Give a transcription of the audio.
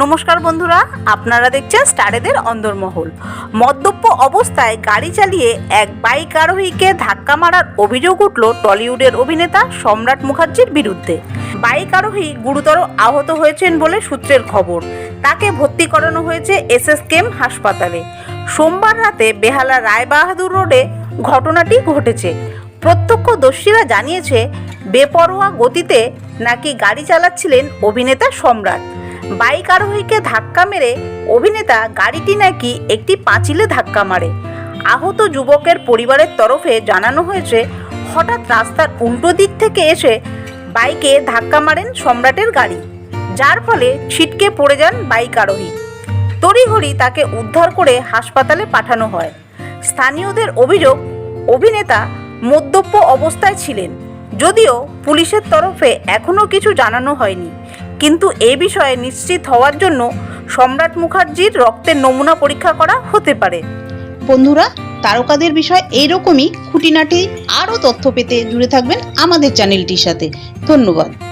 নমস্কার বন্ধুরা, আপনারা দেখছেন স্টারেদের অন্দরমহল। মদ্যপ অবস্থায় গাড়ি চালিয়ে এক বাইক আরোহীকে ধাক্কা মারার অভিযোগ উঠল টলিউডের অভিনেতা সম্রাট মুখার্জির বিরুদ্ধে। বাইক আরোহী গুরুতর আহত হয়েছেন বলে সূত্রের খবর। তাকে ভর্তি করানো হয়েছে এসএসকেএম হাসপাতালে। সোমবার রাতে বেহালা রায়বাহাদুর রোডে ঘটনাটি ঘটেছে। প্রত্যক্ষদর্শীরা জানিয়েছে, বেপরোয়া গতিতে নাকি গাড়ি চালাচ্ছিলেন অভিনেতা সম্রাট। বাইক আরোহীকে ধাক্কা মেরে অভিনেতা গাড়িটি নাকি একটি পাঁচিলে ধাক্কা মারে। আহত যুবকের পরিবারের তরফে জানানো হয়েছে, হঠাৎ রাস্তার উল্টো দিক থেকে এসে বাইকে ধাক্কা মারেন সম্রাটের গাড়ি, যার ফলে ছিটকে পড়ে যান বাইক আরোহী। তড়িঘড়ি তাকে উদ্ধার করে হাসপাতালে পাঠানো হয়। স্থানীয়দের অভিযোগ, অভিনেতা মদ্যপ অবস্থায় ছিলেন, যদিও পুলিশের তরফে এখনও কিছু জানানো হয়নি। কিন্তু এ বিষয়ে নিশ্চিত হওয়ার জন্য সম্রাট মুখার্জির রক্তের নমুনা পরীক্ষা করা হতে পারে। বন্ধুরা, তারকাদের বিষয়ে এইরকমই খুঁটিনাটি আরও তথ্য পেতে জুড়ে থাকবেন আমাদের চ্যানেলটির সাথে। ধন্যবাদ।